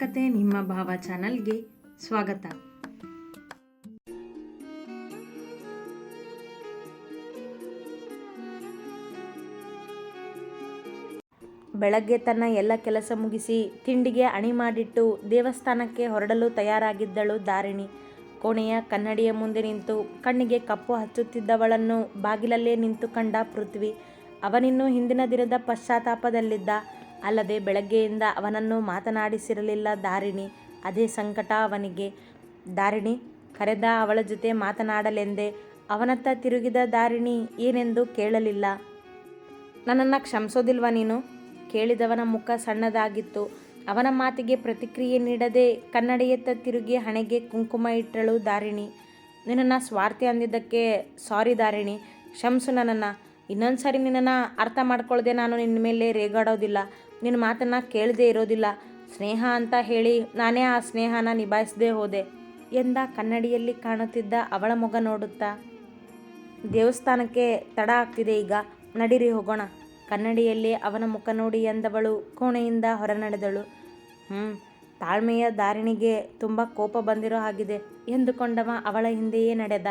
ಕತೆ ನಿಮ್ಮ ಭಾವ ಚಾನಲ್ಗೆ ಸ್ವಾಗತ. ಬೆಳಗ್ಗೆ ತನ್ನ ಎಲ್ಲ ಕೆಲಸ ಮುಗಿಸಿ ತಿಂಡಿಗೆ ಅಣಿ ಮಾಡಿಟ್ಟು ದೇವಸ್ಥಾನಕ್ಕೆ ಹೊರಡಲು ತಯಾರಾಗಿದ್ದಳು ದಾರಿಣಿ ಕೋಣೆಯ ಕನ್ನಡಿಯ ಮುಂದೆ ನಿಂತು ಕಣ್ಣಿಗೆ ಕಪ್ಪು ಹಚ್ಚುತ್ತಿದ್ದವಳನ್ನು ಬಾಗಿಲಲ್ಲೇ ನಿಂತು ಕಂಡ ಪೃಥ್ವಿ. ಅವನಿನ್ನೂ ಹಿಂದಿನ ದಿನದ ಪಶ್ಚಾತ್ತಾಪದಲ್ಲಿದ್ದ ಅಲ್ಲದೆ ಬೆಳಗ್ಗೆಯಿಂದ ಅವನನ್ನು ಮಾತನಾಡಿಸಿರಲಿಲ್ಲ ದಾರಿಣಿ. ಅದೇ ಸಂಕಟ ಅವನಿಗೆ. ದಾರಿಣಿ, ಕರೆದ ಅವಳ ಜೊತೆ ಮಾತನಾಡಲೆಂದೇ ಅವನತ್ತ ತಿರುಗಿದ ದಾರಿಣಿ ಏನೆಂದು ಕೇಳಲಿಲ್ಲ. ನನ್ನನ್ನು ಕ್ಷಮಿಸೋದಿಲ್ವ ನೀನು? ಕೇಳಿದವನ ಮುಖ ಸಣ್ಣದಾಗಿತ್ತು. ಅವನ ಮಾತಿಗೆ ಪ್ರತಿಕ್ರಿಯೆ ನೀಡದೆ ಕನ್ನಡಿಯತ್ತ ತಿರುಗಿ ಹಣೆಗೆ ಕುಂಕುಮ ಇಟ್ಟಳು ದಾರಿಣಿ. ನಿನ್ನನ್ನು ಸ್ವಾರ್ಥಿ ಅಂದಿದ್ದಕ್ಕೆ ಸಾರಿ ದಾರಿಣಿ. ಕ್ಷಮಿಸು ನನ್ನನ್ನು. ಇನ್ನೊಂದು ಸಾರಿ ನಿನ್ನನ್ನು ಅರ್ಥ ಮಾಡ್ಕೊಳ್ಳದೆ ನಾನು ನಿನ್ನ ಮೇಲೆ ರೇಗಾಡೋದಿಲ್ಲ. ನಿನ್ನ ಮಾತನ್ನು ಕೇಳದೆ ಇರೋದಿಲ್ಲ. ಸ್ನೇಹ ಅಂತ ಹೇಳಿ ನಾನೇ ಆ ಸ್ನೇಹನ ನಿಭಾಯಿಸದೆ ಹೋದೆ. ಎಂದ ಕನ್ನಡಿಯಲ್ಲಿ ಕಾಣುತ್ತಿದ್ದ ಅವಳ ಮೊಗ ನೋಡುತ್ತಾ? ದೇವಸ್ಥಾನಕ್ಕೆ ತಡ ಆಗ್ತಿದೆ ಈಗ. ನಡೀರಿ ಹೋಗೋಣ. ಕನ್ನಡಿಯಲ್ಲಿ ಅವನ ಮುಖ ನೋಡಿ ಎಂದವಳು ಕೋಣೆಯಿಂದ ಹೊರ ನಡೆದಳು ಹ್ಞೂ ತಾಳ್ಮೆಯ ದಾರಿಣಿಗೆ ತುಂಬ ಕೋಪ ಬಂದಿರೋ ಹಾಗಿದೆ ಎಂದುಕೊಂಡವ ಅವಳ ಹಿಂದೆಯೇ ನಡೆದ.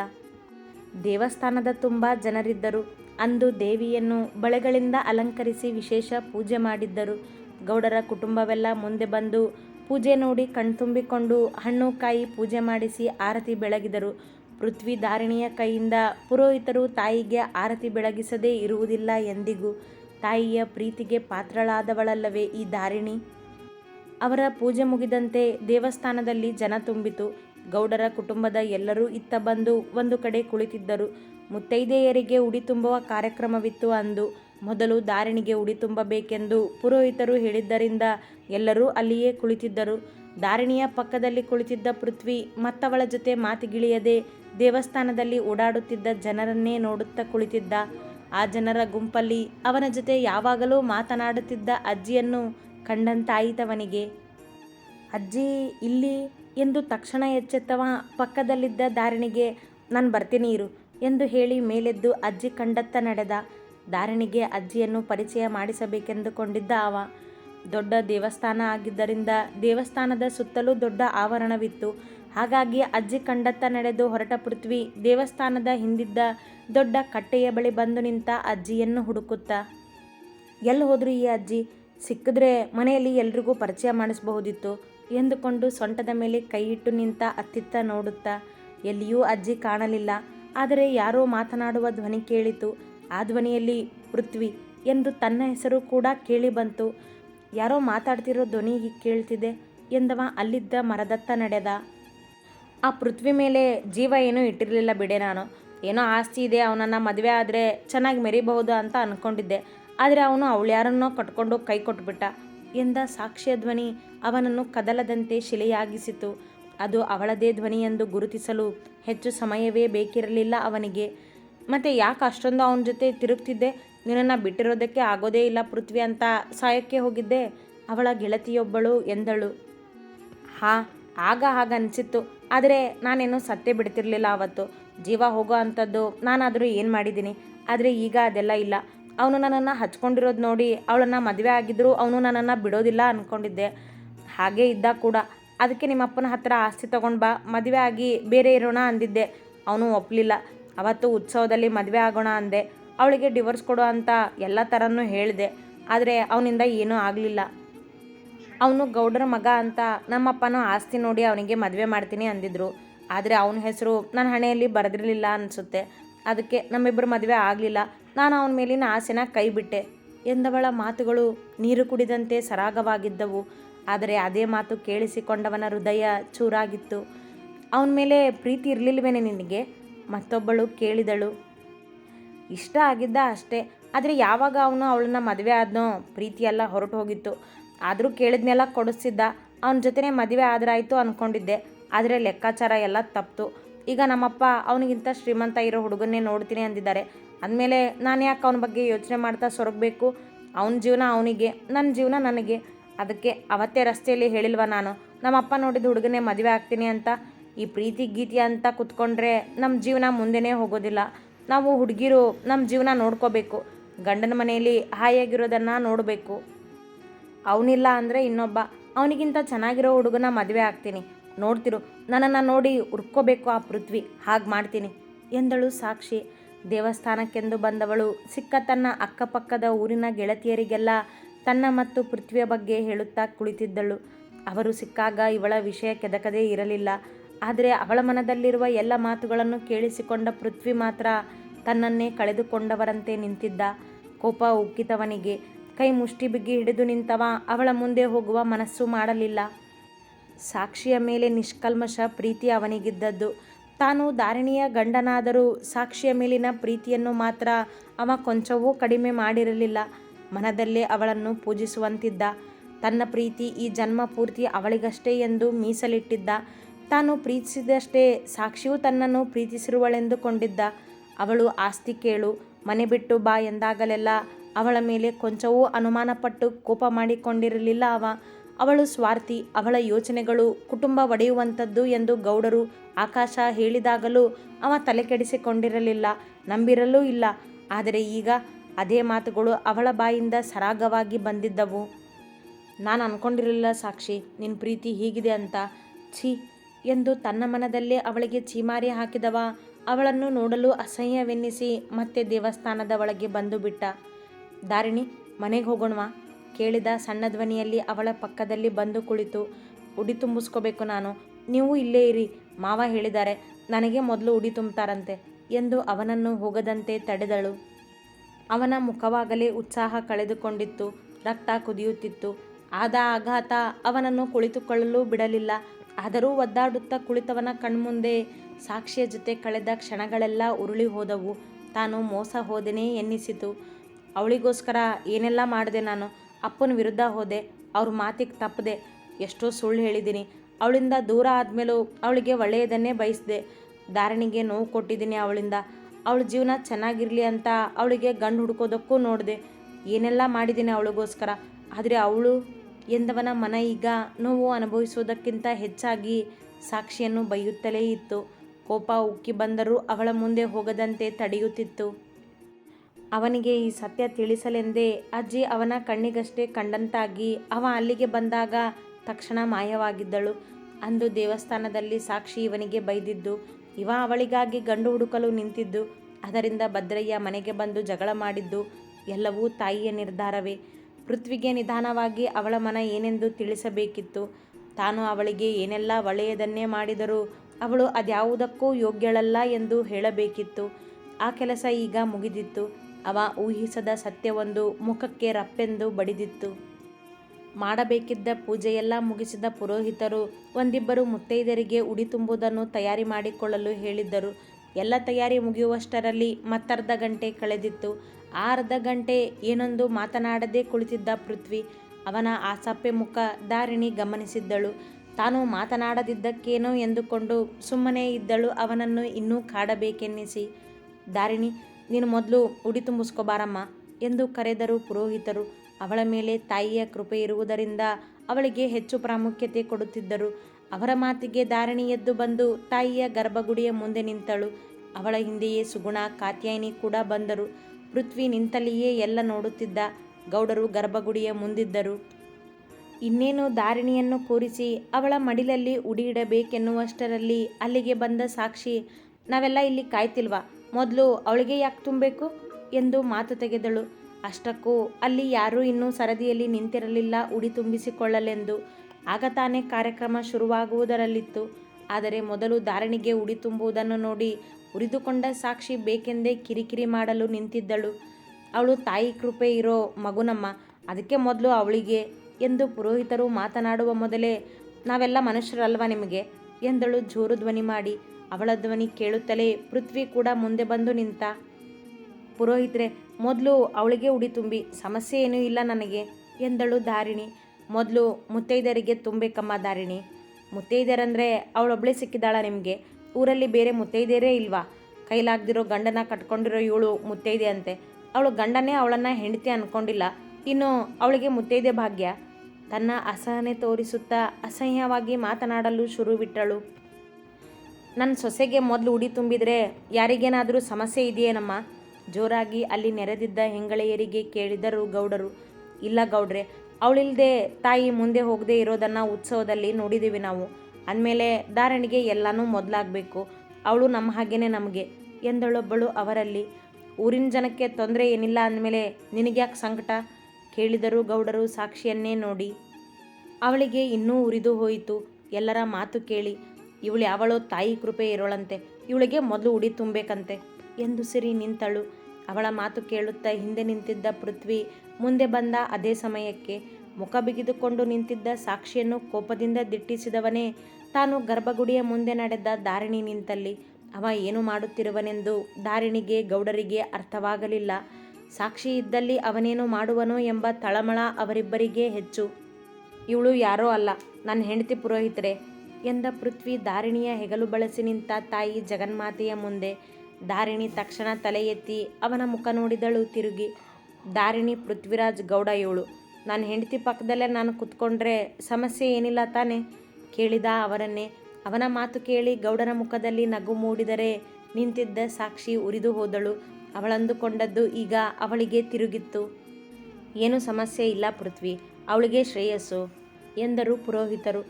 ದೇವಸ್ಥಾನದ ತುಂಬ ಜನರಿದ್ದರು. ಅಂದು ದೇವಿಯನ್ನು ಬಳೆಗಳಿಂದ ಅಲಂಕರಿಸಿ ವಿಶೇಷ ಪೂಜೆ ಮಾಡಿದ್ದರು. ಗೌಡರ ಕುಟುಂಬವೆಲ್ಲ ಮುಂದೆ ಬಂದು ಪೂಜೆ ನೋಡಿ ಕಣ್ತುಂಬಿಕೊಂಡು ಹಣ್ಣು ಕಾಯಿ ಪೂಜೆ ಮಾಡಿಸಿ ಆರತಿ ಬೆಳಗಿದರು. ಪೃಥ್ವಿ ದಾರಿಣಿಯ ಕೈಯಿಂದ ಪುರೋಹಿತರು ತಾಯಿಗೆ ಆರತಿ ಬೆಳಗಿಸದೇ ಇರುವುದಿಲ್ಲ ಎಂದಿಗೂ. ತಾಯಿಯ ಪ್ರೀತಿಗೆ ಪಾತ್ರಳಾದವಳಲ್ಲವೇ ಈ ಧಾರಿಣಿ. ಅವರ ಪೂಜೆ ಮುಗಿದಂತೆ ದೇವಸ್ಥಾನದಲ್ಲಿ ಜನ ತುಂಬಿತು. ಗೌಡರ ಕುಟುಂಬದ ಎಲ್ಲರೂ ಇತ್ತ ಬಂದು ಒಂದು ಕಡೆ ಕುಳಿತಿದ್ದರು. ಮುತ್ತೈದೆಯರಿಗೆ ಉಡಿ ತುಂಬುವ ಕಾರ್ಯಕ್ರಮವಿತ್ತು ಅಂದು. ಮೊದಲು ದಾರಿಣಿಗೆ ಉಡಿ ತುಂಬಬೇಕೆಂದು ಪುರೋಹಿತರು ಹೇಳಿದ್ದರಿಂದ ಎಲ್ಲರೂ ಅಲ್ಲಿಯೇ ಕುಳಿತಿದ್ದರು. ದಾರಿಣಿಯ ಪಕ್ಕದಲ್ಲಿ ಕುಳಿತಿದ್ದ ಪೃಥ್ವಿ ಮತ್ತವಳ ಜೊತೆ ಮಾತಿಗಿಳಿಯದೆ ದೇವಸ್ಥಾನದಲ್ಲಿ ಓಡಾಡುತ್ತಿದ್ದ ಜನರನ್ನೇ ನೋಡುತ್ತಾ ಕುಳಿತಿದ್ದ. ಆ ಜನರ ಗುಂಪಲ್ಲಿ ಅವನ ಜೊತೆ ಯಾವಾಗಲೂ ಮಾತನಾಡುತ್ತಿದ್ದ ಅಜ್ಜಿಯನ್ನು ಕಂಡಂತಾಯಿತವನಿಗೆ. ಅಜ್ಜಿ, ಇಲ್ಲಿ? ಎಂದು ತಕ್ಷಣ ಎಚ್ಚೆತ್ತವ ಪಕ್ಕದಲ್ಲಿದ್ದ ದಾರಿಣಿಗೆ ನಾನು ಬರ್ತೀನಿ ಇರು. ಎಂದು ಹೇಳಿ ಮೇಲೆದ್ದು ಅಜ್ಜಿ ಕಂಡತ್ತ ನಡೆದ. ಧಾರಣಿಗೆ ಅಜ್ಜಿಯನ್ನು ಪರಿಚಯ ಮಾಡಿಸಬೇಕೆಂದುಕೊಂಡಿದ್ದ ಅವ. ದೊಡ್ಡ ದೇವಸ್ಥಾನ ಆಗಿದ್ದರಿಂದ ದೇವಸ್ಥಾನದ ಸುತ್ತಲೂ ದೊಡ್ಡ ಆವರಣವಿತ್ತು. ಹಾಗಾಗಿ ಅಜ್ಜಿ ಕಂಡತ್ತ ನಡೆದು ಹೊರಟ ಪೃಥ್ವಿ ದೇವಸ್ಥಾನದ ಹಿಂದಿದ್ದ ದೊಡ್ಡ ಕಟ್ಟೆಯ ಬಳಿ ಬಂದು ನಿಂತ ಅಜ್ಜಿಯನ್ನು ಹುಡುಕುತ್ತಾ. ಎಲ್ಲಿ ಹೋದ್ರು ಈ ಅಜ್ಜಿ? ಸಿಕ್ಕಿದ್ರೆ ಮನೆಯಲ್ಲಿ ಎಲ್ರಿಗೂ ಪರಿಚಯ ಮಾಡಿಸಬಹುದಿತ್ತು ಎಂದುಕೊಂಡು ಸೊಂಟದ ಮೇಲೆ ಕೈ ಇಟ್ಟು ನಿಂತ ಅತ್ತಿತ್ತ ನೋಡುತ್ತಾ. ಎಲ್ಲಿಯೂ ಅಜ್ಜಿ ಕಾಣಲಿಲ್ಲ. ಆದರೆ ಯಾರೋ ಮಾತನಾಡುವ ಧ್ವನಿ ಕೇಳಿತು. ಆ ಧ್ವನಿಯಲ್ಲಿ, ಪೃಥ್ವಿ ಎಂದು ತನ್ನ ಹೆಸರು ಕೂಡ ಕೇಳಿ ಬಂತು. ಯಾರೋ ಮಾತಾಡ್ತಿರೋ ಧ್ವನಿ ಕೇಳ್ತಿದೆ ಎಂದವ ಅಲ್ಲಿದ್ದ ಮರದತ್ತ ನಡೆದ. ಆ ಪೃಥ್ವಿ ಮೇಲೆ ಜೀವ ಏನೂ ಇಟ್ಟಿರಲಿಲ್ಲ ಬಿಡೆ ನಾನು. ಏನೋ ಆಸ್ತಿ ಇದೆ, ಅವನನ್ನು ಮದುವೆ ಆದರೆ ಚೆನ್ನಾಗಿ ಮೆರಿಬಹುದು ಅಂತ ಅಂದ್ಕೊಂಡಿದ್ದೆ ಆದರೆ ಅವನು ಅವಳು ಯಾರನ್ನೋ ಕಟ್ಕೊಂಡು ಕೈ ಕೊಟ್ಬಿಟ್ಟ ಎಂದ ಸಾಕ್ಷ್ಯ ಧ್ವನಿ ಅವನನ್ನು ಕದಲದಂತೆ ಶಿಲೆಯಾಗಿಸಿತು. ಅದು ಅವಳದೇ ಧ್ವನಿ ಎಂದು ಗುರುತಿಸಲು ಹೆಚ್ಚು ಸಮಯವೇ ಬೇಕಿರಲಿಲ್ಲ ಅವನಿಗೆ. ಮತ್ತು ಯಾಕೆ ಅಷ್ಟೊಂದು ಅವನ ಜೊತೆ ತಿರುಗ್ತಿದ್ದೆ? ನಿನ್ನನ್ನು ಬಿಟ್ಟಿರೋದಕ್ಕೆ ಆಗೋದೇ ಇಲ್ಲ ಪೃಥ್ವಿ ಅಂತ ಸಾಯಕ್ಕೆ ಹೋಗಿದ್ದೆ. ಅವಳ ಗೆಳತಿಯೊಬ್ಬಳು ಎಂದಳು. ಹಾ, ಆಗ ಹಾಗ ಅನಿಸಿತ್ತು. ಆದರೆ ನಾನೇನು ಸತ್ತೇ ಬಿಡ್ತಿರ್ಲಿಲ್ಲ ಅವತ್ತು. ಜೀವ ಹೋಗೋ ಅಂಥದ್ದು ನಾನಾದರೂ ಏನು ಮಾಡಿದ್ದೀನಿ? ಆದರೆ ಈಗ ಅದೆಲ್ಲ ಇಲ್ಲ. ಅವನು ನನ್ನನ್ನು ಹಚ್ಕೊಂಡಿರೋದು ನೋಡಿ ಅವಳನ್ನು ಮದುವೆ ಆಗಿದ್ದರೂ ಅವನು ನನ್ನನ್ನು ಬಿಡೋದಿಲ್ಲ ಅಂದ್ಕೊಂಡಿದ್ದೆ ಹಾಗೇ ಇದ್ದ ಕೂಡ. ಅದಕ್ಕೆ ನಿಮ್ಮಪ್ಪನ ಹತ್ರ ಆಸ್ತಿ ತೊಗೊಂಡು ಬಾ. ಮದುವೆ ಆಗಿ ಬೇರೆ ಇರೋಣ ಅಂದಿದ್ದೆ. ಅವನು ಒಪ್ಪಲಿಲ್ಲ ಅವತ್ತು ಉತ್ಸವದಲ್ಲಿ ಮದುವೆ ಆಗೋಣ ಅಂದೆ. ಅವಳಿಗೆ ಡಿವೋರ್ಸ್ ಕೊಡು ಅಂತ ಎಲ್ಲ ಥರನೂ ಹೇಳಿದೆ. ಆದರೆ ಅವನಿಂದ ಏನೂ ಆಗಲಿಲ್ಲ. ಅವನು ಗೌಡರ ಮಗ ಅಂತ ನಮ್ಮಪ್ಪನೂ ಆಸ್ತಿ ನೋಡಿ ಅವನಿಗೆ ಮದುವೆ ಮಾಡ್ತೀನಿ ಅಂದಿದ್ರು. ಆದರೆ ಅವನ ಹೆಸರು ನನ್ನ ಹಣೆಯಲ್ಲಿ ಬರೆದಿರಲಿಲ್ಲ ಅನಿಸುತ್ತೆ. ಅದಕ್ಕೆ ನಮ್ಮಿಬ್ಬರು ಮದುವೆ ಆಗಲಿಲ್ಲ. ನಾನು ಅವನ ಮೇಲಿನ ಆಸೆನ ಕೈ ಬಿಟ್ಟೆ ಎಂದವಳ ಮಾತುಗಳು ನೀರು ಕುಡಿದಂತೆ ಸರಾಗವಾಗಿದ್ದವು. ಆದರೆ ಅದೇ ಮಾತು ಕೇಳಿಸಿಕೊಂಡವನ ಹೃದಯ ಚೂರಾಗಿತ್ತು. ಅವನ ಮೇಲೆ ಪ್ರೀತಿ ಇರಲಿಲ್ವೇನೆ ನಿನಗೆ? ಮತ್ತೊಬ್ಬಳು ಕೇಳಿದಳು. ಇಷ್ಟ ಆಗಿದ್ದ ಅಷ್ಟೇ. ಆದರೆ ಯಾವಾಗ ಅವನು ಅವಳನ್ನ ಮದುವೆ ಆದನೋ? ಪ್ರೀತಿಯೆಲ್ಲ ಹೊರಟು ಹೋಗಿತ್ತು. ಆದರೂ ಕೇಳಿದ್ನೆಲ್ಲ ಕೊಡಿಸ್ತಿದ್ದ. ಅವನ ಜೊತೆನೇ ಮದುವೆ ಆದ್ರಾಯಿತು ಅಂದ್ಕೊಂಡಿದ್ದೆ ಆದರೆ ಲೆಕ್ಕಾಚಾರ ಎಲ್ಲ ತಪ್ಪಿತು ಈಗ ನಮ್ಮಪ್ಪ ಅವನಿಗಿಂತ ಶ್ರೀಮಂತ ಇರೋ ಹುಡುಗನ್ನೇ ನೋಡ್ತೀನಿ ಅಂದಿದ್ದಾರೆ. ಅಂದಮೇಲೆ ನಾನು ಯಾಕೆ ಅವನ ಬಗ್ಗೆ ಯೋಚನೆ ಮಾಡ್ತಾ ಸೊರಗಬೇಕು? ಅವನ ಜೀವನ ಅವನಿಗೆ, ನನ್ನ ಜೀವನ ನನಗೆ. ಅದಕ್ಕೆ ಅವತ್ತೇ ರಸ್ತೆಯಲ್ಲಿ ಹೇಳಿಲ್ವ ನಾನು, ನಮ್ಮಪ್ಪ ನೋಡಿದ ಹುಡುಗನೇ ಮದುವೆ ಆಗ್ತೀನಿ ಅಂತ, ಈ ಪ್ರೀತಿ ಗೀತಿ ಅಂತ ಕುತ್ಕೊಂಡ್ರೆ ನಮ್ಮ ಜೀವನ ಮುಂದೆನೇ ಹೋಗೋದಿಲ್ಲ. ನಾವು ಹುಡುಗಿರು ನಮ್ಮ ಜೀವನ ನೋಡ್ಕೋಬೇಕು. ಗಂಡನ ಮನೆಯಲ್ಲಿ ಹಾಯಾಗಿರೋದನ್ನು ನೋಡಬೇಕು. ಅವನಿಲ್ಲ ಅಂದರೆ ಇನ್ನೊಬ್ಬ. ಅವನಿಗಿಂತ ಚೆನ್ನಾಗಿರೋ ಹುಡುಗನ ಮದುವೆ ಆಗ್ತೀನಿ. ನೋಡ್ತಿರು, ನನ್ನನ್ನು ನೋಡಿ ಉರ್ಕೋಬೇಕು ಆ ಪೃಥ್ವಿ. ಹಾಗೆ ಮಾಡ್ತೀನಿ. ಎಂದಳು ಸಾಕ್ಷಿ. ದೇವಸ್ಥಾನಕ್ಕೆಂದು ಬಂದವಳು ಸಿಕ್ಕ ತನ್ನ ಅಕ್ಕಪಕ್ಕದ ಊರಿನ ಗೆಳತಿಯರಿಗೆಲ್ಲ ತನ್ನ ಮತ್ತು ಪೃಥ್ವಿಯ ಬಗ್ಗೆ ಹೇಳುತ್ತಾ ಕುಳಿತಿದ್ದಳು. ಅವರು ಸಿಕ್ಕಾಗ ಇವಳ ವಿಷಯ ಕೆದಕದೇ ಇರಲಿಲ್ಲ. ಆದರೆ ಅವಳ ಮನದಲ್ಲಿರುವ ಎಲ್ಲ ಮಾತುಗಳನ್ನು ಕೇಳಿಸಿಕೊಂಡ ಪೃಥ್ವಿ ಮಾತ್ರ ತನ್ನನ್ನೇ ಕಳೆದುಕೊಂಡವರಂತೆ ನಿಂತಿದ್ದ. ಕೋಪ ಉಕ್ಕಿತವನಿಗೆ. ಕೈ ಮುಷ್ಟಿ ಬಿಗಿ ಹಿಡಿದು ನಿಂತವ ಅವಳ ಮುಂದೆ ಹೋಗುವ ಮನಸ್ಸು ಮಾಡಲಿಲ್ಲ. ಸಾಕ್ಷಿಯ ಮೇಲೆ ನಿಷ್ಕಲ್ಮಶ ಪ್ರೀತಿ ಅವನಿಗಿದ್ದದ್ದು. ತಾನು ದಾರಿಣಿಯ ಗಂಡನಾದರೂ ಸಾಕ್ಷಿಯ ಮೇಲಿನ ಪ್ರೀತಿಯನ್ನು ಮಾತ್ರ ಅವ ಕೊಂಚವೂ ಕಡಿಮೆ ಮಾಡಿರಲಿಲ್ಲ. ಮನದಲ್ಲೇ ಅವಳನ್ನು ಪೂಜಿಸುವಂತಿದ್ದ. ತನ್ನ ಪ್ರೀತಿ ಈ ಜನ್ಮ ಪೂರ್ತಿ ಅವಳಿಗಷ್ಟೇ ಎಂದು ಮೀಸಲಿಟ್ಟಿದ್ದ. ತಾನು ಪ್ರೀತಿಸಿದಷ್ಟೇ ಸಾಕ್ಷಿಯೂ ತನ್ನನ್ನು ಪ್ರೀತಿಸಿರುವಳೆಂದುಕೊಂಡಿದ್ದ. ಅವಳು ಆಸ್ತಿ ಕೇಳು, ಮನೆ ಬಿಟ್ಟು ಬಾ ಎಂದಾಗಲೆಲ್ಲ ಅವಳ ಮೇಲೆ ಕೊಂಚವೂ ಅನುಮಾನಪಟ್ಟು ಕೋಪ ಮಾಡಿಕೊಂಡಿರಲಿಲ್ಲ ಅವ. ಅವಳು ಸ್ವಾರ್ಥಿ, ಅವಳ ಯೋಚನೆಗಳು ಕುಟುಂಬ ಒಡೆಯುವಂಥದ್ದು ಎಂದು ಗೌಡರು ಆಕಾಶ ಹೇಳಿದಾಗಲೂ ಅವ ತಲೆ ಕೆಡಿಸಿಕೊಂಡಿರಲಿಲ್ಲ ನಂಬಿರಲೂ ಇಲ್ಲ. ಆದರೆ ಈಗ ಅದೇ ಮಾತುಗಳು ಅವಳ ಬಾಯಿಂದ ಸರಾಗವಾಗಿ ಬಂದಿದ್ದವು. ನಾನು ಅನ್ಕೊಂಡಿರಲಿಲ್ಲ ಸಾಕ್ಷಿ ನಿನ್ನ ಪ್ರೀತಿ ಹೀಗಿದೆ ಅಂತ. ಛೀ, ಎಂದು ತನ್ನ ಮನದಲ್ಲೇ ಅವಳಿಗೆ ಚೀಮಾರಿ ಹಾಕಿದವ. ಅವಳನ್ನು ನೋಡಲು ಅಸಹ್ಯವೆನ್ನಿಸಿ ಮತ್ತೆ ದೇವಸ್ಥಾನದ ಒಳಗೆ ಬಂದು ಬಿಟ್ಟ. ದಾರಿಣಿ, ಮನೆಗೆ ಹೋಗೋಣವಾ? ಕೇಳಿದ ಸಣ್ಣ ಧ್ವನಿಯಲ್ಲಿ ಅವಳ ಪಕ್ಕದಲ್ಲಿ ಬಂದು ಕುಳಿತು. ಉಡಿ ತುಂಬಿಸ್ಕೋಬೇಕು ನಾನು. ನೀವು ಇಲ್ಲೇ ಇರಿ. ಮಾವ ಹೇಳಿದ್ದಾರೆ, ನನಗೆ ಮೊದಲು ಉಡಿ ತುಂಬುತ್ತಾರಂತೆ ಎಂದು ಅವನನ್ನು ಹೋಗದಂತೆ ತಡೆದಳು. ಅವನ ಮುಖವಾಗಲೇ ಉತ್ಸಾಹ ಕಳೆದುಕೊಂಡಿತ್ತು. ರಕ್ತ ಕುದಿಯುತ್ತಿತ್ತು. ಆದ ಆಘಾತ ಅವನನ್ನು ಕುಳಿತುಕೊಳ್ಳಲು ಬಿಡಲಿಲ್ಲ. ಆದರೂ ಒದ್ದಾಡುತ್ತಾ ಕುಳಿತವನ ಕಣ್ಮುಂದೆ ಸಾಕ್ಷಿಯ ಜೊತೆ ಕಳೆದ ಕ್ಷಣಗಳೆಲ್ಲ ಉರುಳಿ ಹೋದವು. ತಾನು ಮೋಸ ಹೋದೆನೆ ಎನ್ನಿಸಿತು. ಅವಳಿಗೋಸ್ಕರ ಏನೆಲ್ಲ ಮಾಡಿದೆ ನಾನು? ಅಪ್ಪನ ವಿರುದ್ಧ ಹೋದೆ. ಅವ್ರ ಮಾತಿಗೆ ತಪ್ಪದೆ ಎಷ್ಟೋ ಸುಳ್ಳು ಹೇಳಿದ್ದೀನಿ. ಅವಳಿಂದ ದೂರ ಆದಮೇಲೂ ಅವಳಿಗೆ ಒಳ್ಳೆಯದನ್ನೇ ಬಯಸಿದೆ. ಧಾರಣಿಗೆ ನೋವು ಕೊಟ್ಟಿದ್ದೀನಿ ಅವಳಿಂದ. ಅವಳ ಜೀವನ ಚೆನ್ನಾಗಿರಲಿ ಅಂತ ಅವಳಿಗೆ ಗಂಡು ಹುಡ್ಕೋದಕ್ಕೂ ನೋಡಿದೆ. ಏನೆಲ್ಲ ಮಾಡಿದ್ದೀನಿ ಅವಳಿಗೋಸ್ಕರ. ಆದರೆ ಅವಳು ಎಂದವನ ಮನ ಈಗ ನೋವು ಅನುಭವಿಸುವುದಕ್ಕಿಂತ ಹೆಚ್ಚಾಗಿ ಸಾಕ್ಷಿಯನ್ನು ಬೈಯುತ್ತಲೇ ಇತ್ತು. ಕೋಪ ಉಕ್ಕಿ ಬಂದರೂ ಅವಳ ಮುಂದೆ ಹೋಗದಂತೆ ತಡೆಯುತ್ತಿತ್ತು. ಅವನಿಗೆ ಈ ಸತ್ಯ ತಿಳಿಸಲೆಂದೇ ಅಜ್ಜಿ ಅವನ ಕಣ್ಣಿಗಷ್ಟೇ ಕಂಡಂತಾಗಿ ಅವ ಅಲ್ಲಿಗೆ ಬಂದಾಗ ತಕ್ಷಣ ಮಾಯವಾಗಿದ್ದಳು. ಅಂದು ದೇವಸ್ಥಾನದಲ್ಲಿ ಸಾಕ್ಷಿ ಇವನಿಗೆ ಬೈದಿದ್ದು. ಇವ ಅವಳಿಗಾಗಿ ಗಂಡು ಹುಡುಕಲು ನಿಂತಿದ್ದು. ಅದರಿಂದ ಭದ್ರಯ್ಯ ಮನೆಗೆ ಬಂದು ಜಗಳ ಮಾಡಿದ್ದು. ಎಲ್ಲವೂ ತಾಯಿಯ ನಿರ್ಧಾರವೇ. ಪೃಥ್ವಿಗೆ ನಿಧಾನವಾಗಿ ಅವಳ ಮನ ಏನೆಂದು ತಿಳಿಸಬೇಕಿತ್ತು. ತಾನು ಅವಳಿಗೆ ಏನೆಲ್ಲ ಒಳ್ಳೆಯದನ್ನೇ ಮಾಡಿದರೂ ಅವಳು ಅದ್ಯಾವುದಕ್ಕೂ ಯೋಗ್ಯಳಲ್ಲ ಎಂದು ಹೇಳಬೇಕಿತ್ತು. ಆ ಕೆಲಸ ಈಗ ಮುಗಿದಿತ್ತು. ಅವ ಊಹಿಸದ ಸತ್ಯವೊಂದು ಮುಖಕ್ಕೆ ರಪ್ಪೆಂದು ಬಡಿದಿತ್ತು. ಮಾಡಬೇಕಿದ್ದ ಪೂಜೆಯೆಲ್ಲ ಮುಗಿಸಿದ ಪುರೋಹಿತರು ಒಂದಿಬ್ಬರು ಮುತ್ತೈದೆಯರಿಗೆ ಉಡಿ ತುಂಬುವುದನ್ನು ತಯಾರಿ ಮಾಡಿಕೊಳ್ಳಲು ಹೇಳಿದ್ದರು. ಎಲ್ಲ ತಯಾರಿ ಮುಗಿಯುವಷ್ಟರಲ್ಲಿ ಮತ್ತರ್ಧ ಗಂಟೆ ಕಳೆದಿತ್ತು. ಆ ಅರ್ಧ ಗಂಟೆ ಏನೊಂದು ಮಾತನಾಡದೆ ಕುಳಿತಿದ್ದ ಪೃಥ್ವಿ ಅವನ ಆಸಪ್ಪೆ ಮುಖ ದಾರಿಣಿ ಗಮನಿಸಿದ್ದಳು. ತಾನು ಮಾತನಾಡದಿದ್ದಕ್ಕೇನೋ ಎಂದುಕೊಂಡು ಸುಮ್ಮನೆ ಇದ್ದಳು ಅವನನ್ನು ಇನ್ನೂ ಕಾಡಬೇಕೆನ್ನಿಸಿ. ದಾರಿಣಿ ನೀನು ಮೊದಲು ಉಡಿ ತುಂಬಿಸ್ಕೋಬಾರಮ್ಮ ಎಂದು ಕರೆದರು ಪುರೋಹಿತರು. ಅವಳ ಮೇಲೆ ತಾಯಿಯ ಕೃಪೆ ಇರುವುದರಿಂದ ಅವಳಿಗೆ ಹೆಚ್ಚು ಪ್ರಾಮುಖ್ಯತೆ ಕೊಡುತ್ತಿದ್ದರು. ಅವರ ಮಾತಿಗೆ ಧಾರಣಿ ಎದ್ದು ಬಂದು ತಾಯಿಯ ಗರ್ಭಗುಡಿಯ ಮುಂದೆ ನಿಂತಳು. ಅವಳ ಹಿಂದೆಯೇ ಸುಗುಣ, ಕಾತ್ಯಾಯಿನಿ ಕೂಡ ಬಂದರು. ಪೃಥ್ವಿ ನಿಂತಲ್ಲಿಯೇ ಎಲ್ಲ ನೋಡುತ್ತಿದ್ದ. ಗೌಡರು ಗರ್ಭಗುಡಿಯ ಮುಂದಿದ್ದರು. ಇನ್ನೇನು ಧಾರಣಿಯನ್ನು ಕೂರಿಸಿ ಅವಳ ಮಡಿಲಲ್ಲಿ ಉಡಿ ಇಡಬೇಕೆನ್ನುವಷ್ಟರಲ್ಲಿ ಅಲ್ಲಿಗೆ ಬಂದ ಸಾಕ್ಷಿ, ನಾವೆಲ್ಲ ಇಲ್ಲಿ ಕಾಯ್ತಿಲ್ವಾ? ಮೊದಲು ಅವಳಿಗೆ ಯಾಕೆ ತುಂಬಬೇಕು? ಎಂದು ಮಾತು ತೆಗೆದಳು. ಅಷ್ಟಕ್ಕೂ ಅಲ್ಲಿ ಯಾರೂ ಇನ್ನೂ ಸರದಿಯಲ್ಲಿ ನಿಂತಿರಲಿಲ್ಲ, ಉಡಿ ತುಂಬಿಸಿಕೊಳ್ಳಲೆಂದು. ಆಗ ತಾನೇ ಕಾರ್ಯಕ್ರಮ ಶುರುವಾಗುವುದರಲ್ಲಿತ್ತು. ಆದರೆ ಮೊದಲು ಧಾರಣಿಗೆ ಉಡಿ ತುಂಬುವುದನ್ನು ನೋಡಿ ಉರಿದುಕೊಂಡ ಸಾಕ್ಷಿ ಬೇಕೆಂದೇ ಕಿರಿಕಿರಿ ಮಾಡಲು ನಿಂತಿದ್ದಳು. ಅವಳು, ತಾಯಿ ಕೃಪೆ ಇರೋ ಮಗುನಮ್ಮ, ಅದಕ್ಕೆ ಮೊದಲು ಅವಳಿಗೆ ಎಂದು ಪುರೋಹಿತರು ಮಾತನಾಡುವ ಮೊದಲೇ, ನಾವೆಲ್ಲ ಮನುಷ್ಯರಲ್ವ ನಿಮಗೆ? ಎಂದಳು ಜೋರು ಧ್ವನಿ ಮಾಡಿ. ಅವಳ ಧ್ವನಿ ಕೇಳುತ್ತಲೇ ಪೃಥ್ವಿ ಕೂಡ ಮುಂದೆ ಬಂದು ನಿಂತ ಪುರೋಹಿತರೆ, ಮೊದಲು ಅವಳಿಗೆ ಉಡಿ ತುಂಬಿ, ಸಮಸ್ಯೆ ಏನೂ ಇಲ್ಲ ನನಗೆ, ಎಂದಳು ದಾರಿಣಿ ಮೊದಲು ಮುತ್ತೈದರಿಗೆ ತುಂಬಬೇಕಮ್ಮ ದಾರಿಣಿ ಮುತ್ತೈದೆಯರಂದರೆ ಅವಳೊಬ್ಬಳೇ ಸಿಕ್ಕಿದಾಳ ನಿಮಗೆ? ಊರಲ್ಲಿ ಬೇರೆ ಮುತ್ತೈದೆಯರೇ ಇಲ್ವಾ? ಕೈಲಾಗ್ದಿರೋ ಗಂಡನ ಕಟ್ಕೊಂಡಿರೋ ಇವಳು ಮುತ್ತೈದೆ ಅಂತೆ ಅವಳು ಗಂಡನೇ ಅವಳನ್ನು ಹೆಂಡತಿ ಅಂದ್ಕೊಂಡಿಲ್ಲ ಇನ್ನು ಅವಳಿಗೆ ಮುತ್ತೈದೆ ಭಾಗ್ಯ. ತನ್ನ ಅಸಹನೆ ತೋರಿಸುತ್ತಾ ಅಸಹ್ಯವಾಗಿ ಮಾತನಾಡಲು ಶುರು ಬಿಟ್ಟಳು. ನನ್ನ ಸೊಸೆಗೆ ಮೊದಲು ಉಡಿ ತುಂಬಿದರೆ ಯಾರಿಗೇನಾದರೂ ಸಮಸ್ಯೆ ಇದೆಯೇನಮ್ಮ? ಜೋರಾಗಿ ಅಲ್ಲಿ ನೆರೆದಿದ್ದ ಹೆಂಗಳೆಯರಿಗೆ ಕೇಳಿದರು ಗೌಡರು, ಇಲ್ಲ ಗೌಡ್ರೆ ಅವಳಿಲ್ಲದೆ ತಾಯಿ ಮುಂದೆ ಹೋಗದೆ ಇರೋದನ್ನು ಉತ್ಸವದಲ್ಲಿ ನೋಡಿದ್ದೀವಿ ನಾವು. ಅಂದಮೇಲೆ ಧಾರಣಿಗೆ ಎಲ್ಲನೂ ಮೊದಲಾಗಬೇಕು. ಅವಳು ನಮ್ಮ ಹಾಗೇನೆ ನಮಗೆ ಎಂದಳೊಬ್ಬಳು ಅವರಲ್ಲಿ. ಊರಿನ ಜನಕ್ಕೆ ತೊಂದರೆ ಏನಿಲ್ಲ ಅಂದಮೇಲೆ ನಿನಗ್ಯಾಕೆ ಸಂಕಟ? ಕೇಳಿದರು ಗೌಡರು ಸಾಕ್ಷಿಯನ್ನೇ ನೋಡಿ. ಅವಳಿಗೆ ಇನ್ನೂ ಉರಿದು ಹೋಯಿತು. ಎಲ್ಲರ ಮಾತು ಕೇಳಿ. ಇವಳು ಯಾವಳೋ ತಾಯಿ ಕೃಪೆ ಇರೋಳಂತೆ. ಇವಳಿಗೆ ಮೊದಲು ಉಡಿ ತುಂಬಬೇಕಂತೆ. ಎಂದು ಸಿರಿ ನಿಂತಳು. ಅವಳ ಮಾತು ಕೇಳುತ್ತಾ ಹಿಂದೆ ನಿಂತಿದ್ದ ಪೃಥ್ವಿ ಮುಂದೆ ಬಂದ ಅದೇ ಸಮಯಕ್ಕೆ ಮುಖ ಬಿಗಿದುಕೊಂಡು ನಿಂತಿದ್ದ ಸಾಕ್ಷಿಯನ್ನು ಕೋಪದಿಂದ ದಿಟ್ಟಿಸಿದವನೇ, ತಾನು ಗರ್ಭಗುಡಿಯ ಮುಂದೆ ನಡೆದ ದಾರಿಣಿ ನಿಂತಲ್ಲಿ. ಅವ ಏನು ಮಾಡುತ್ತಿರುವನೆಂದು ದಾರಿಣಿಗೆ ಗೌಡರಿಗೆ ಅರ್ಥವಾಗಲಿಲ್ಲ. ಸಾಕ್ಷಿ ಇದ್ದಲ್ಲಿ ಅವನೇನು ಮಾಡುವನೋ ಎಂಬ ತಳಮಳ ಅವರಿಬ್ಬರಿಗೆ ಹೆಚ್ಚು. ಇವಳು ಯಾರೋ ಅಲ್ಲ, ನನ್ನ ಹೆಂಡತಿ ಪುರೋಹಿತರೆ, ಎಂದ ಪೃಥ್ವಿ ದಾರಿಣಿಯ ಹೆಗಲು ಬಳಸಿ ನಿಂತ ತಾಯಿ ಜಗನ್ಮಾತೆಯ ಮುಂದೆ. ದಾರಿಣಿ ತಕ್ಷಣ ತಲೆ ಎತ್ತಿ ಅವನ ಮುಖ ನೋಡಿದಳು ತಿರುಗಿ. ದಾರಿಣಿ ಪೃಥ್ವಿರಾಜ್ ಗೌಡ ಇವಳು. ನನ್ನ ಹೆಂಡತಿ ಪಕ್ಕದಲ್ಲೇ ನಾನು ಕುತ್ಕೊಂಡ್ರೆ ಸಮಸ್ಯೆ ಏನಿಲ್ಲ ತಾನೆ? ಕೇಳಿದ ಅವರನ್ನೇ. ಅವನ ಮಾತು ಕೇಳಿ ಗೌಡನ ಮುಖದಲ್ಲಿ ನಗು ಮೂಡಿದರೆ ನಿಂತಿದ್ದ ಸಾಕ್ಷಿ ಉರಿದು ಹೋದಳು. ಅವಳಂದುಕೊಂಡದ್ದು ಈಗ ಅವಳಿಗೆ ತಿರುಗಿತ್ತು. ಏನು ಸಮಸ್ಯೆ ಇಲ್ಲ ಪೃಥ್ವಿ, ಅವಳಿಗೆ ಶ್ರೇಯಸ್ಸು ಎಂದರು ಪುರೋಹಿತರು.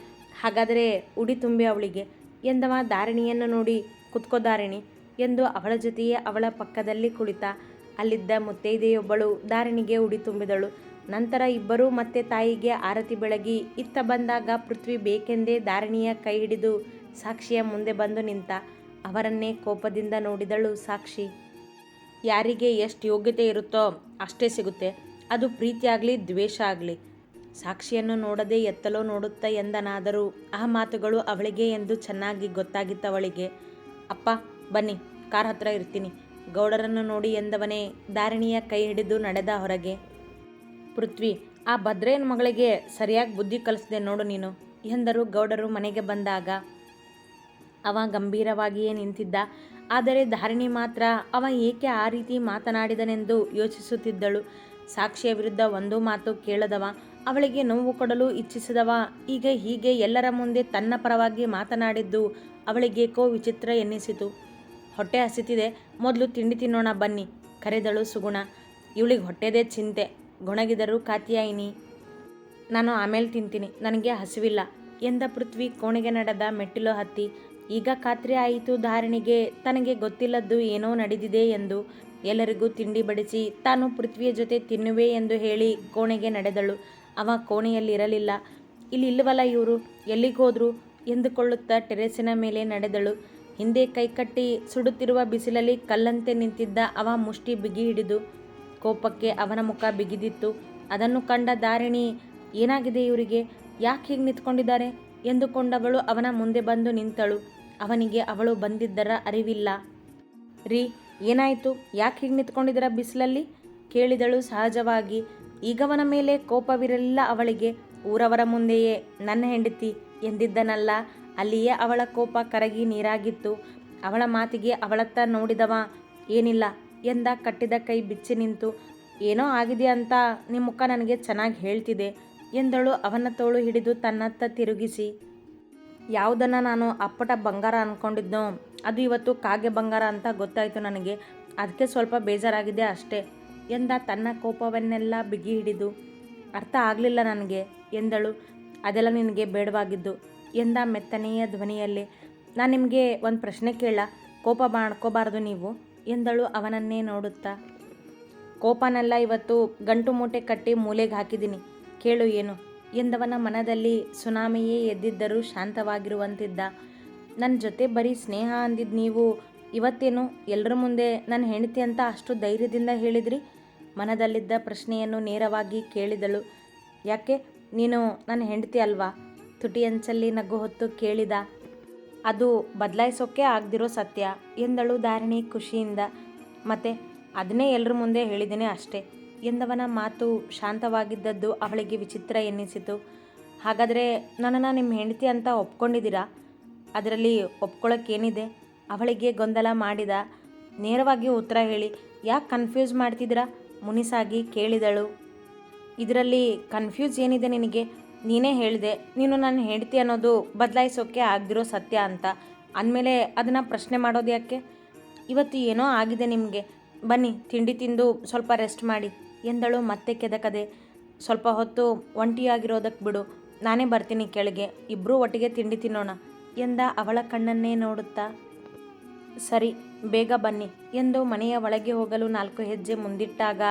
ಹಾಗಾದರೆ ಉಡಿ ತುಂಬಿ ಅವಳಿಗೆ ಎಂದವ ದಾರಿಣಿಯನ್ನು ನೋಡಿ ಕುತ್ಕೋ ದಾರಿಣಿ ಎಂದು ಅವಳ ಜೊತೆಯೇ ಅವಳ ಪಕ್ಕದಲ್ಲಿ ಕುಳಿತ. ಅಲ್ಲಿದ್ದ ಮುತ್ತೈದೆಯೊಬ್ಬಳು ದಾರಿಣಿಗೆ ಉಡಿ ತುಂಬಿದಳು. ನಂತರ ಇಬ್ಬರೂ ಮತ್ತೆ ತಾಯಿಗೆ ಆರತಿ ಬೆಳಗಿ, ಇತ್ತ ಬಂದಾಗ ಪೃಥ್ವಿ ಬೇಕೆಂದೇ ದಾರಿಣಿಯ ಕೈ ಹಿಡಿದು ಸಾಕ್ಷಿಯ ಮುಂದೆ ಬಂದು ನಿಂತ. ಅವರನ್ನೇ ಕೋಪದಿಂದ ನೋಡಿದಳು ಸಾಕ್ಷಿ. ಯಾರಿಗೆ ಎಷ್ಟು ಯೋಗ್ಯತೆ ಇರುತ್ತೋ ಅಷ್ಟೇ ಸಿಗುತ್ತೆ. ಅದು ಪ್ರೀತಿಯಾಗಲಿ, ದ್ವೇಷ ಆಗಲಿ. ಸಾಕ್ಷಿಯನ್ನು ನೋಡದೆ ಎತ್ತಲೋ ನೋಡುತ್ತಾ ಎಂದನಾದರೂ ಆ ಮಾತುಗಳು ಅವಳಿಗೆ ಎಂದು ಚೆನ್ನಾಗಿ ಗೊತ್ತಾಗಿತ್ತವಳಿಗೆ. ಅಪ್ಪ ಬನ್ನಿ, ಕಾರ್ ಹತ್ರ ಇರ್ತೀನಿ. ಗೌಡರನ್ನು ನೋಡಿ ಎಂದವನೇ ದಾರಿಣಿಯ ಕೈ ಹಿಡಿದು ನಡೆದ ಹೊರಗೆ. ಪೃಥ್ವಿ, ಆ ಭದ್ರೇನ ಮಗಳಿಗೆ ಸರಿಯಾಗಿ ಬುದ್ಧಿ ಕಲಿಸಿದೆ ನೋಡು ನೀನು ಎಂದರು ಗೌಡರು ಮನೆಗೆ ಬಂದಾಗ. ಅವ ಗಂಭೀರವಾಗಿಯೇ ನಿಂತಿದ್ದ. ಆದರೆ ಧಾರಿಣಿ ಮಾತ್ರ ಅವ ಏಕೆ ಆ ರೀತಿ ಮಾತನಾಡಿದನೆಂದು ಯೋಚಿಸುತ್ತಿದ್ದಳು. ಸಾಕ್ಷಿಯ ವಿರುದ್ಧ ಒಂದು ಮಾತು ಕೇಳದವ, ಅವಳಿಗೆ ನೋವು ಕೊಡಲು ಇಚ್ಛಿಸಿದವ ಈಗ ಹೀಗೆ ಎಲ್ಲರ ಮುಂದೆ ತನ್ನ ಪರವಾಗಿ ಮಾತನಾಡಿದ್ದು ಅವಳಿಗೇಕೋ ವಿಚಿತ್ರ ಎನ್ನಿಸಿತು. ಹೊಟ್ಟೆ ಹಸಿತಿದೆ. ಮೊದಲು ತಿಂಡಿ ತಿನ್ನೋಣ ಬನ್ನಿ. ಕರೆದಳು ಸುಗುಣ. ಇವಳಿಗೆ ಹೊಟ್ಟೆದೇ ಚಿಂತೆ. ಗೊಣಗಿದರು ಕಾತಿಯಾಯಿನಿ ನಾನು ಆಮೇಲೆ ತಿಂತೀನಿ. ನನಗೆ ಹಸಿವಿಲ್ಲ. ಎಂದ ಪೃಥ್ವಿ ಕೋಣೆಗೆ ನಡೆದ ಮೆಟ್ಟಿಲು ಹತ್ತಿ. ಈಗ ಖಾತ್ರಿ ಆಯಿತು ಧಾರಣಿಗೆ. ತನಗೆ ಗೊತ್ತಿಲ್ಲದ್ದು ಏನೋ ನಡೆದಿದೆ ಎಂದು. ಎಲ್ಲರಿಗೂ ತಿಂಡಿ ಬಡಿಸಿ, ತಾನು ಪೃಥ್ವಿಯ ಜೊತೆ ತಿನ್ನುವೆ ಎಂದು ಹೇಳಿ ಕೋಣೆಗೆ ನಡೆದಳು. ಅವ ಕೋಣೆಯಲ್ಲಿರಲಿಲ್ಲ. ಇಲ್ಲಿ ಇಲ್ಲವಲ್ಲ ಇವರು? ಎಲ್ಲಿಗೆ ಹೋದ್ರು? ಎಂದುಕೊಳ್ಳುತ್ತಾ ಟೆರೆಸಿನ ಮೇಲೆ ನಡೆದಳು. ಹಿಂದೆ ಕೈಕಟ್ಟಿ ಸುಡುತ್ತಿರುವ ಬಿಸಿಲಲ್ಲಿ ಕಲ್ಲಂತೆ ನಿಂತಿದ್ದ ಅವ ಮುಷ್ಟಿ ಬಿಗಿ ಹಿಡಿದು ಕೋಪಕ್ಕೆ ಅವನ ಮುಖ ಬಿಗಿದಿತ್ತು. ಅದನ್ನು ಕಂಡ ದಾರಿಣಿ ಏನಾಗಿದೆ ಇವರಿಗೆ? ಯಾಕೆ ಹೀಗೆ ನಿಂತ್ಕೊಂಡಿದ್ದಾರೆ? ಎಂದುಕೊಂಡವಳು ಅವನ ಮುಂದೆ ಬಂದು ನಿಂತಳು. ಅವನಿಗೆ ಅವಳು ಬಂದಿದ್ದರ ಅರಿವಿಲ್ಲ. ರೀ, ಏನಾಯಿತು? ಯಾಕೆ ಹೀಗೆ ನಿಂತ್ಕೊಂಡಿದ್ದರ ಬಿಸಿಲಲ್ಲಿ? ಕೇಳಿದಳು ಸಹಜವಾಗಿ. ಈಗವನ ಮೇಲೆ ಕೋಪವಿರಲಿಲ್ಲ ಅವಳಿಗೆ. ಊರವರ ಮುಂದೆಯೇ ನನ್ನ ಹೆಂಡತಿ ಎಂದಿದ್ದನಲ್ಲ. ಅಲ್ಲಿಯೇ ಅವಳ ಕೋಪ ಕರಗಿ ನೀರಾಗಿತ್ತು. ಅವಳ ಮಾತಿಗೆ ಅವಳತ್ತ ನೋಡಿದವ, ಏನಿಲ್ಲ, ಎಂದ ಕಟ್ಟಿದ ಕೈ ಬಿಚ್ಚಿ ನಿಂತು, ಏನೋ ಆಗಿದೆ ಅಂತ ನಿಮ್ಮ ಮುಖ ನನಗೆ ಚೆನ್ನಾಗಿ ಹೇಳ್ತಿದೆ ಎಂದಳು ಅವನ ತೋಳು ಹಿಡಿದು ತನ್ನತ್ತ ತಿರುಗಿಸಿ. ಯಾವುದನ್ನು ನಾನು ಅಪ್ಪಟ ಬಂಗಾರ ಅಂದ್ಕೊಂಡಿದ್ನೋ ಅದು ಇವತ್ತು ಕಾಗೆ ಬಂಗಾರ ಅಂತ ಗೊತ್ತಾಯಿತು ನನಗೆ. ಅದಕ್ಕೆ ಸ್ವಲ್ಪ ಬೇಜಾರಾಗಿದೆ ಅಷ್ಟೇ ಎಂದ ತನ್ನ ಕೋಪವನ್ನೆಲ್ಲ ಬಿಗಿ ಹಿಡಿದು ಅರ್ಥ ಆಗಲಿಲ್ಲ ನನಗೆ ಎಂದಳು. ಅದೆಲ್ಲ ನಿನಗೆ ಬೇಡವಾಗಿದ್ದು. ಎಂದ ಮೆತ್ತನೆಯ ಧ್ವನಿಯಲ್ಲಿ, ನಾನು ನಿಮಗೆ ಒಂದು ಪ್ರಶ್ನೆ ಕೇಳ, ಕೋಪ ಮಾಡ್ಕೋಬಾರ್ದು ನೀವು, ಎಂದಳು ಅವನನ್ನೇ ನೋಡುತ್ತಾ. ಕೋಪನೆಲ್ಲ, ಇವತ್ತು ಗಂಟು ಮೂಟೆ ಕಟ್ಟಿ ಮೂಲೆಗೆ ಹಾಕಿದ್ದೀನಿ ಕೇಳು ಏನು, ಎಂದವನ ಮನದಲ್ಲಿ ಸುನಾಮಿಯೇ ಎದ್ದಿದ್ದರೂ ಶಾಂತವಾಗಿರುವಂತಿದ್ದ. ನನ್ನ ಜೊತೆ ಬರೀ ಸ್ನೇಹ ಅಂದಿದ್ದು ನೀವು ಇವತ್ತೇನು ಎಲ್ಲರ ಮುಂದೆ ನನ್ನ ಹೆಂಡತಿ ಅಂತ ಅಷ್ಟು ಧೈರ್ಯದಿಂದ ಹೇಳಿದ್ರಿ? ಮನದಲ್ಲಿದ್ದ ಪ್ರಶ್ನೆಯನ್ನು ನೇರವಾಗಿ ಕೇಳಿದಳು. ಯಾಕೆ, ನೀನು ನನ್ನ ಹೆಂಡತಿ ಅಲ್ವಾ? ತುಟಿಯಂಚಲ್ಲಿ ನಗು ಹೊತ್ತು ಕೇಳಿದ, ಅದು ಬದಲಾಯಿಸೋಕೆ ಆಗದಿರೋ ಸತ್ಯ, ಎಂದಳು ಧಾರಣಿ ಖುಷಿಯಿಂದ. ಮತ್ತೆ, ಅದನ್ನೇ ಎಲ್ಲರ ಮುಂದೆ ಹೇಳಿದ್ದೇನೆ ಅಷ್ಟೇ, ಎಂದವನ ಮಾತು ಶಾಂತವಾಗಿದ್ದದ್ದು ಅವಳಿಗೆ ವಿಚಿತ್ರ ಎನ್ನಿಸಿತು. ಹಾಗಾದರೆ ನನ್ನನ್ನು ನಿಮ್ಮ ಹೆಂಡತಿ ಅಂತ ಒಪ್ಕೊಂಡಿದ್ದೀರಾ? ಅದರಲ್ಲಿ ಒಪ್ಕೊಳ್ಳೋಕ್ಕೇನಿದೆ ಅವಳಿಗೆ ಗೊಂದಲ ಮಾಡಿದ. ನೇರವಾಗಿ ಉತ್ತರ ಹೇಳಿ, ಯಾಕೆ ಕನ್ಫ್ಯೂಸ್ ಮಾಡ್ತಿದ್ದೀರಾ? ಮುನಿಸಾಗಿ ಕೇಳಿದಳು. ಇದರಲ್ಲಿ ಕನ್ಫ್ಯೂಸ್ ಏನಿದೆ ನಿನಗೆ? ನೀನೇ ಹೇಳಿದೆ, ನೀನು ನನ್ನ ಹೆಂಡತಿ ಅನ್ನೋದು ಬದಲಾಯಿಸೋಕ್ಕೆ ಆಗದಿರೋ ಸತ್ಯ ಅಂತ. ಅಂದಮೇಲೆ ಅದನ್ನು ಪ್ರಶ್ನೆ ಮಾಡೋದು ಯಾಕೆ? ಇವತ್ತು ಏನೋ ಆಗಿದೆ ನಿಮಗೆ. ಬನ್ನಿ, ತಿಂಡಿ ತಿಂದು ಸ್ವಲ್ಪ ರೆಸ್ಟ್ ಮಾಡಿ. ಎಂದಳು ಮತ್ತೆ ಕೆದಕದೆ. ಸ್ವಲ್ಪ ಹೊತ್ತು ಒಂಟಿಯಾಗಿರೋದಕ್ಕೆ ಬಿಡು. ನಾನೇ ಬರ್ತೀನಿ ಕೆಳಗೆ. ಇಬ್ಬರೂ ಒಟ್ಟಿಗೆ ತಿಂಡಿ ತಿನ್ನೋಣ. ಎಂದ ಅವಳ ಕಣ್ಣನ್ನೇ ನೋಡುತ್ತಾ? ಸರಿ, ಬೇಗ ಬನ್ನಿ ಎಂದು ಮನೆಯ ಒಳಗೆ ಹೋಗಲು ನಾಲ್ಕು ಹೆಜ್ಜೆ ಮುಂದಿಟ್ಟಾಗ,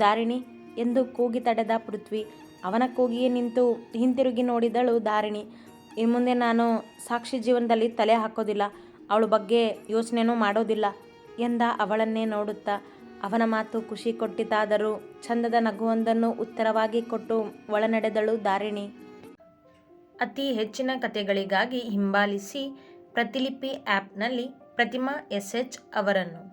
ದಾರಿಣಿ, ಎಂದು ಕೂಗಿ ತಡೆದ ಪೃಥ್ವಿ ಅವನ ಕೂಗಿಯೇ ನಿಂತು ಹಿಂತಿರುಗಿ ನೋಡಿದಳು ಧಾರಿಣಿ. ಈ ಮುಂದೆ ನಾನು ಸಾಕ್ಷಿ ಜೀವನದಲ್ಲಿ ತಲೆ ಹಾಕೋದಿಲ್ಲ. ಅವಳ ಬಗ್ಗೆ ಯೋಚನೆನೂ ಮಾಡೋದಿಲ್ಲ ಎಂದ ಅವಳನ್ನೇ ನೋಡುತ್ತಾ. ಅವನ ಮಾತು ಖುಷಿ ಕೊಟ್ಟಿತಾದರೂ ಚಂದದ ನಗುವೊಂದನ್ನು ಉತ್ತರವಾಗಿ ಕೊಟ್ಟು ಒಳನಡೆದಳು ಧಾರಿಣಿ. ಅತಿ ಹೆಚ್ಚಿನ ಕಥೆಗಳಿಗಾಗಿ ಹಿಂಬಾಲಿಸಿ ಪ್ರತಿಲಿಪಿ ಆ್ಯಪ್ನಲ್ಲಿ ಪ್ರತಿಮಾ ಎಸ್ ಎಚ್ ಅವರನ್ನು.